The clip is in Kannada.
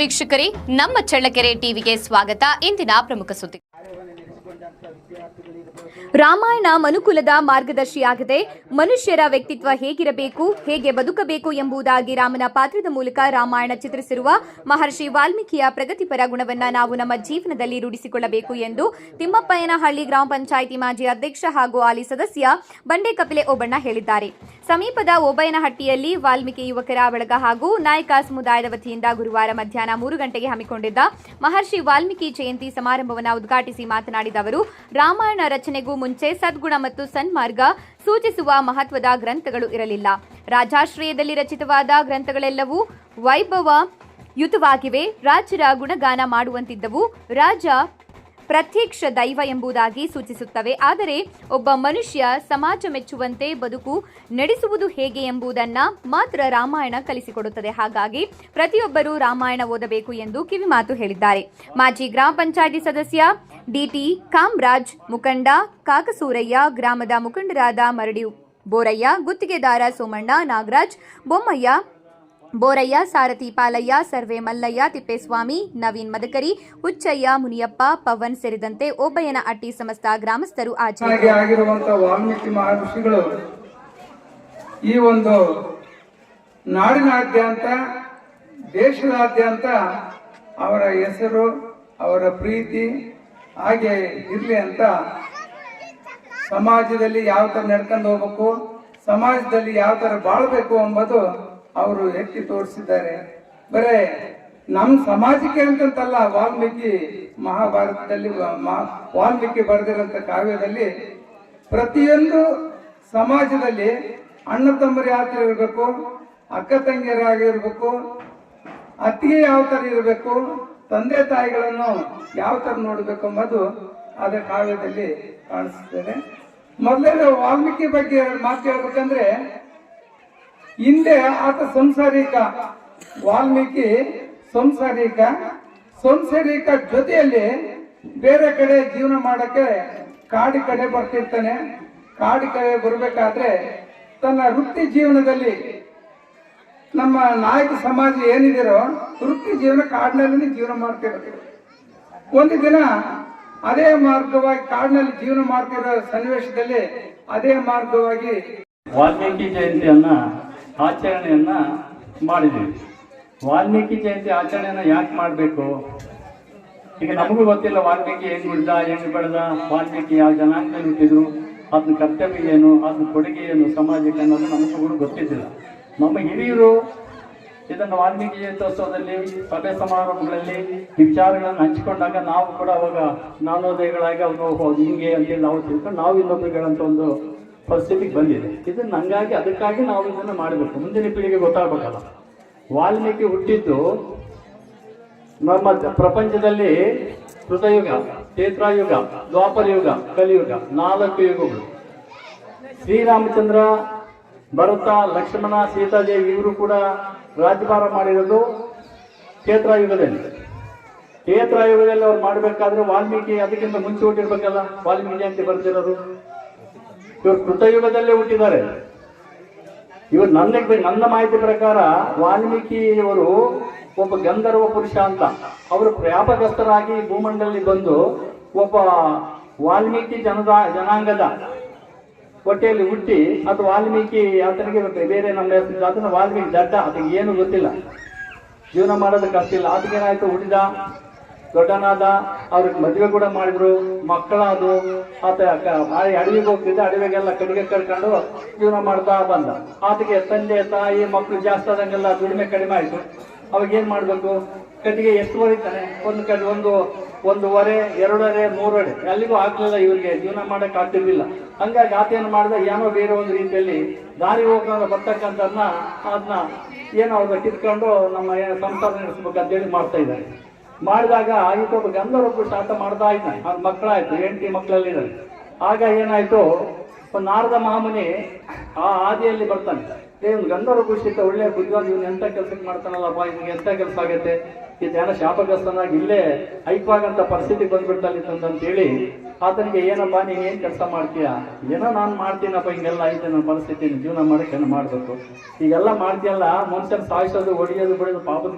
ವೀಕ್ಷಕರೇ, ನಮ್ಮ ಚಳ್ಳಕೆರೆ ಟಿವಿಗೆ ಸ್ವಾಗತ. ಇಂದಿನ ಪ್ರಮುಖ ಸುದ್ದಿ. ರಾಮಾಯಣ ಮನುಕುಲದ ಮಾರ್ಗದರ್ಶಿಯಾಗಿದೆ ಮನುಷ್ಯರ ವ್ಯಕ್ತಿತ್ವ ಹೇಗಿರಬೇಕು, ಹೇಗೆ ಬದುಕಬೇಕು ಎಂಬುದಾಗಿ ರಾಮನ ಪಾತ್ರದ ಮೂಲಕ ರಾಮಾಯಣ ಚಿತ್ರಿಸಿರುವ ಮಹರ್ಷಿ ವಾಲ್ಮೀಕಿಯ ಪ್ರಗತಿಪರ ಗುಣವನ್ನು ನಾವು ನಮ್ಮ ಜೀವನದಲ್ಲಿ ರೂಢಿಸಿಕೊಳ್ಳಬೇಕು ಎಂದು ತಿಮ್ಮಪ್ಪಯ್ಯನಹಳ್ಳಿ ಗ್ರಾಮ ಪಂಚಾಯಿತಿ ಮಾಜಿ ಅಧ್ಯಕ್ಷ ಹಾಗೂ ಹಾಲಿ ಸದಸ್ಯ ಬಂಡೆ ಕಪಿಲೆ ಓಬಣ್ಣ ಹೇಳಿದ್ದಾರೆ. ಸಮೀಪದ ಓಬಯ್ಯನಹಟ್ಟಿಯಲ್ಲಿ ವಾಲ್ಮೀಕಿ ಯುವಕರ ಬಳಗ ಹಾಗೂ ನಾಯಕ ಸಮುದಾಯದ ವತಿಯಿಂದ ಗುರುವಾರ ಮಧ್ಯಾಹ್ನ ಮೂರು ಗಂಟೆಗೆ ಹಮ್ಮಿಕೊಂಡಿದ್ದ ಮಹರ್ಷಿ ವಾಲ್ಮೀಕಿ ಜಯಂತಿ ಸಮಾರಂಭವನ್ನು ಉದ್ಘಾಟಿಸಿ ಮಾತನಾಡಿದ ಅವರು, ರಾಮಾಯಣ ರಚನೆಗೂ ಮುಂಚೆ ಸದ್ಗುಣ ಮತ್ತು ಸನ್ಮಾರ್ಗ ಸೂಚಿಸುವ ಮಹತ್ವದ ಗ್ರಂಥಗಳು ಇರಲಿಲ್ಲ. ರಾಜಾಶ್ರಯದಲ್ಲಿ ರಚಿತವಾದ ಗ್ರಂಥಗಳೆಲ್ಲವೂ ವೈಭವ ಯುತವಾಗಿವೆ. ರಾಜರ ಗುಣಗಾನ ಮಾಡುವಂತಿದ್ದವು. ರಾಜ ಪ್ರತ್ಯಕ್ಷ ದೈವ ಎಂಬುದಾಗಿ ಸೂಚಿಸುತ್ತವೆ. ಆದರೆ ಒಬ್ಬ ಮನುಷ್ಯ ಸಮಾಜ ಮೆಚ್ಚುವಂತೆ ಬದುಕು ನಡೆಸುವುದು ಹೇಗೆ ಎಂಬುದನ್ನ ಮಾತ್ರ ರಾಮಾಯಣ ಕಲಿಸಿಕೊಡುತ್ತದೆ. ಹಾಗಾಗಿ ಪ್ರತಿಯೊಬ್ಬರೂ ರಾಮಾಯಣ ಓದಬೇಕು ಎಂದು ಕಿವಿಮಾತು ಹೇಳಿದ್ದಾರೆ. ಮಾಜಿ ಗ್ರಾಮ ಪಂಚಾಯಿತಿ ಸದಸ್ಯ ಡಿಟಿ ಕಾಮರಾಜ್, ಮುಖಂಡ ಕಾಕಸೂರಯ್ಯ, ಗ್ರಾಮದ ಮುಖಂಡರಾದ ಮರಡಿ ಬೋರಯ್ಯ, ಗುತ್ತಿಗೆದಾರ ಸೋಮಣ್ಣ, ನಾಗರಾಜ್, ಬೊಮ್ಮಯ್ಯ ಬೋರಯ್ಯ ಸಾರಥಿ ಪಾಲಯ್ಯ ಸರ್ವೆ ಮಲ್ಲಯ್ಯ ತಿಪ್ಪೇಸ್ವಾಮಿ ನವೀನ್ ಮದಕರಿ ಹುಚ್ಚಯ್ಯ ಮುನಿಯಪ್ಪ ಪವನ್ ಸೇರಿದಂತೆ ಓಬಯ್ಯನ ಅಟ್ಟಿ ಸಮಸ್ತ ಗ್ರಾಮಸ್ಥರು ಆಚರಣೆ ಹಾಜರಿದ್ದರು. ಆಗಿರುವಂತ ವಾಲ್ಮೀಕಿ ಮಹರ್ಷಿಗಳು ಈ ಒಂದು ನಾಡಿನಾದ್ಯಂತ ದೇಶದಾದ್ಯಂತ ಅವರ ಹೆಸರು ಅವರ ಪ್ರೀತಿ ಹಾಗೆ ಇರಲಿ ಅಂತ ಸಮಾಜದಲ್ಲಿ ಯಾವ ಥರ ನಡ್ಕೊಂಡು ಹೋಗ್ಬೇಕು ಸಮಾಜದಲ್ಲಿ ಯಾವ ಥರ ಬಾಳ್ಬೇಕು ಎಂಬುದು ಅವರು ಎತ್ತಿ ತೋರಿಸಿದ್ದಾರೆ. ಬರೇ ನಮ್ಮ ಸಮಾಜಕ್ಕೆ ಅಂತಂತಲ್ಲ, ವಾಲ್ಮೀಕಿ ಮಹಾಭಾರತದಲ್ಲಿ ವಾಲ್ಮೀಕಿ ಬರೆದಿರೋಂಥ ಕಾವ್ಯದಲ್ಲಿ ಪ್ರತಿಯೊಂದು ಸಮಾಜದಲ್ಲಿ ಅಣ್ಣ ತಮ್ಮರಿ ಯಾವ ಥರ ಇರಬೇಕು, ಅಕ್ಕ ತಂಗಿಯರಾಗಿರ್ಬೇಕು ಅತ್ತಿಗೆ ಯಾವ ಥರ ಇರಬೇಕು, ತಂದೆ ತಾಯಿಗಳನ್ನು ಯಾವ ಥರ ನೋಡಬೇಕು ಅನ್ನೋದು ಅದೇ ಕಾವ್ಯದಲ್ಲಿ ಕಾಣಿಸುತ್ತೇನೆ ಮೊದಲೇ ವಾಲ್ಮೀಕಿ ಬಗ್ಗೆ ಮಾತು ಹೇಳ್ಬೇಕಂದ್ರೆ ಹಿಂದೆ ಆತ ಸಂಸಾರಿಕ, ವಾಲ್ಮೀಕಿ ಸಂಸಾರಿಕ ಸಂಸಾರಿಕ ಜೊತೆಯಲ್ಲಿ ಬೇರೆ ಕಡೆ ಜೀವನ ಮಾಡಕ್ಕೆ ಕಾಡಿ ಕಡೆ ಬರ್ತಿರ್ತಾನೆ. ಕಾಡಿ ಕಡೆ ಬರಬೇಕಾದ್ರೆ ತನ್ನ ವೃತ್ತಿ ಜೀವನದಲ್ಲಿ ನಮ್ಮ ನಾಯಕ ಸಮಾಜ ಏನಿದಿರೋ ವೃತ್ತಿ ಜೀವನ ಕಾಡಿನಲ್ಲಿ ಜೀವನ ಮಾಡ್ತಿರ್ತಾರೆ ಒಂದು ದಿನ ಅದೇ ಮಾರ್ಗವಾಗಿ ಕಾಡಿನಲ್ಲಿ ಜೀವನ ಮಾಡ್ತಿರೋ ಸನ್ನಿವೇಶದಲ್ಲಿ ಅದೇ ಮಾರ್ಗವಾಗಿ ವಾಲ್ಮೀಕಿ ಜಯಂತಿಯನ್ನ ಆಚರಣೆಯನ್ನ ಮಾಡಿದ್ದೀವಿ. ವಾಲ್ಮೀಕಿ ಜಯಂತಿ ಆಚರಣೆಯನ್ನು ಯಾಕೆ ಮಾಡಬೇಕು? ಈಗ ನಮಗೂ ಗೊತ್ತಿಲ್ಲ ವಾಲ್ಮೀಕಿ ಹೆಂಗ್ ಹುಡ್ದ ಏನು ಬೆಳೆದ, ವಾಲ್ಮೀಕಿ ಯಾವ ಜನಾಂಗದಲ್ಲಿ ಹುಟ್ಟಿದ್ರು ಅದನ್ನ ಕರ್ತವ್ಯ ಏನು ಅದನ್ನ ಕೊಡುಗೆ ಏನು, ಸಮಾಜಕ್ಕೆ ಅನ್ನೋದು ನಮಗೂ ಕೂಡ ಗೊತ್ತಿದ್ದಿಲ್ಲ. ನಮ್ಮ ಹಿರಿಯರು ಇದನ್ನು ವಾಲ್ಮೀಕಿ ಜಯಂತ್ಯೋತ್ಸವದಲ್ಲಿ ಸಭೆ ಸಮಾರಂಭಗಳಲ್ಲಿ ವಿಚಾರಗಳನ್ನು ಹಂಚಿಕೊಂಡಾಗ ನಾವು ಕೂಡ ಅವಾಗ ನಾನೋದಯಗಳಾಗಿ ಅವ್ರು ಹೋಗ್ಬೋದು ಹಿಂಗೆ ಅಂತೇಳಿ ನಾವು ತಿಳ್ಕೊಂಡು ನಾವು ಇನ್ನೊಬ್ಬರಿಗಳಂತ ಒಂದು ಪರಿಸ್ಥಿತಿಗೆ ಬಂದಿದೆ. ಇದನ್ನ ಹಂಗಾಗಿ ಅದಕ್ಕಾಗಿ ನಾವು ಇದನ್ನು ಮಾಡಬೇಕು. ಮುಂದಿನ ಪೀಳಿಗೆ ಗೊತ್ತಾಗಬೇಕಲ್ಲ. ವಾಲ್ಮೀಕಿ ಹುಟ್ಟಿದ್ದು ನಮ್ಮ ಪ್ರಪಂಚದಲ್ಲಿ ಕೃತಯುಗ, ಕ್ಷೇತ್ರಯುಗ ದ್ವಾಪರ ಯುಗ ಕಲಿಯುಗ, ನಾಲ್ಕು ಯುಗಗಳು. ಶ್ರೀರಾಮಚಂದ್ರ ಭರತ, ಲಕ್ಷ್ಮಣ, ಸೀತಾದೇವಿ ಇವರು ಕೂಡ ರಾಜ್ಯಭಾರ ಮಾಡಿರೋದು ಕ್ಷೇತ್ರಯುಗದಲ್ಲಿ. ಕ್ಷೇತ್ರಯುಗದಲ್ಲಿ ಅವ್ರು ಮಾಡಬೇಕಾದ್ರೆ ವಾಲ್ಮೀಕಿ ಅದಕ್ಕಿಂತ ಮುಂಚೆ ಹುಟ್ಟಿರ್ಬೇಕಲ್ಲ. ವಾಲ್ಮೀಕಿ ಅಂತ ಬರ್ತಿರೋದು. ಇವರು ಕೃತಯುಗದಲ್ಲೇ ಹುಟ್ಟಿದ್ದಾರೆ. ಇವರು ನನ್ನ ನನ್ನ ಮಾಹಿತಿ ಪ್ರಕಾರ ವಾಲ್ಮೀಕಿಯವರು ಒಬ್ಬ ಗಂಧರ್ವ ಪುರುಷ ಅಂತ. ಅವರು ವ್ಯಾಪಕಸ್ಥರಾಗಿ ಭೂಮಂಡಲದಲ್ಲಿ ಬಂದು ಒಬ್ಬ ವಾಲ್ಮೀಕಿ ಜನದ, ಜನಾಂಗದ ಹೊಟ್ಟೆಯಲ್ಲಿ ಹುಟ್ಟಿ, ಅದು ವಾಲ್ಮೀಕಿ ಆತನಿಗೆ ಬೇರೆ ನಮ್ಮ ಅದನ್ನ ವಾಲ್ಮೀಕಿ ದಡ್ಡ ಅದಕ್ಕೆ ಏನು ಗೊತ್ತಿಲ್ಲ. ಜೀವನ ಮಾಡೋದಕ್ಕೆ ಆಗ್ತಿಲ್ಲ ಅದಕ್ಕೆ ಏನಾಯ್ತು ಹುಟ್ಟಿದ ದೊಡ್ಡನಾದ ಅವ್ರಿಗೆ ಮದುವೆ ಕೂಡ ಮಾಡಿದ್ರು, ಮಕ್ಕಳಾದ್ರು, ಆತ ಅಡವಿಗೆ ಹೋಗ್ತಿದ್ದ ಅಡವಿಗೆಲ್ಲ ಕಡಿಗೆ ಕರ್ಕೊಂಡು ಜೀವನ ಮಾಡ್ತಾ ಬಂದ. ಆತಗೆ ತಂದೆ, ತಾಯಿ ಮಕ್ಕಳು ಜಾಸ್ತಿ ಆದಂಗೆಲ್ಲ ದುಡಿಮೆ ಕಡಿಮೆ ಆಯಿತು. ಅವಾಗ ಏನು ಮಾಡಬೇಕು? ಕಟ್ಟಿಗೆ ಎಷ್ಟು ಹೊರಿತಾನೆ ಒಂದು ಕಡೆ ಒಂದು, ಒಂದೂವರೆ, ಎರಡೂವರೆ ಮೂರಡೆ ಎಲ್ಲಿಗೂ ಆಗ್ಲಿಲ್ಲ ಇವರಿಗೆ, ಜೀವನ ಮಾಡಕ್ ಆಗ್ತಿರ್ಲಿಲ್ಲ. ಹಂಗಾಗಿ ಆತ ಏನು ಮಾಡಿದ? ಏನೋ ಬೇರೆ ಒಂದು ರೀತಿಯಲ್ಲಿ ದಾರಿ ಹೋಗೋಣ ಬರ್ತಕ್ಕಂಥದನ್ನ ಅದನ್ನ ಏನೋ ಅವ್ರಿಗೆ ಕಿತ್ಕೊಂಡು ನಮ್ಮ ಸಂಸಾರ ನಡೆಸ್ಬೇಕಂತೇಳಿ ಮಾಡ್ತಾ ಇದ್ದಾರೆ. ಮಾಡಿದಾಗ ಗಂಧರ್ವ ಪುರುಷ ಆತ ಮಾಡ್ತಾ ಇದ್ದಾನೆ ಅವ್ನ ಮಕ್ಕಳಾಯ್ತು, ಹೆಂಡತಿ ಮಕ್ಕಳಲ್ಲಿ ಆಗ ಏನಾಯ್ತು ನಾರದ ಮಹಾಮುನಿ ಆ ಆದಿಯಲ್ಲಿ ಬರ್ತಾನೆ. ಏ ಒಂದು ಗಂಧರ್ವ ಪುರುಷ ಇತ್ತ ಒಳ್ಳೆ ಬುದ್ಧಿವಂತ ಇವನು ಎಂತ ಕೆಲಸಕ್ಕೆ ಮಾಡ್ತಾನಲ್ಲಪ್ಪ ಇವನಿಗೆ ಎಂತ ಕೆಲಸ ಆಗುತ್ತೆ? ಈ ಜನ ಶಾಪಗ್ರಸ್ತನಾಗಿ ಇಲ್ಲೇ ಐಕ್ವಾಗಂತ ಪರಿಸ್ಥಿತಿ ಬಂದ್ಬಿಡ್ತಾನೆ ಅಂತ ಹೇಳಿ ಆತನಿಗೆ, ಏನಪ್ಪ ನೀನು ಏನ್ ಕೆಲಸ ಮಾಡ್ತೀಯ? ಏನೋ ನಾನು ಮಾಡ್ತೀನಪ್ಪ, ಹಿಂಗೆಲ್ಲ ಐತೆ ನನ್ನ ಪರಿಸ್ಥಿತಿ ಜೀವನ ಮಾಡಕ್ಕೆ ಏನು ಮಾಡಬೇಕು. ಈಗೆಲ್ಲ ಮಾಡ್ತೀಯಲ್ಲ, ಮನುಷ್ಯನ ಸಾಯಿಸೋದು ಹೊಡಿಯೋದು ಬಿಡೋದು, ಪಾಪದ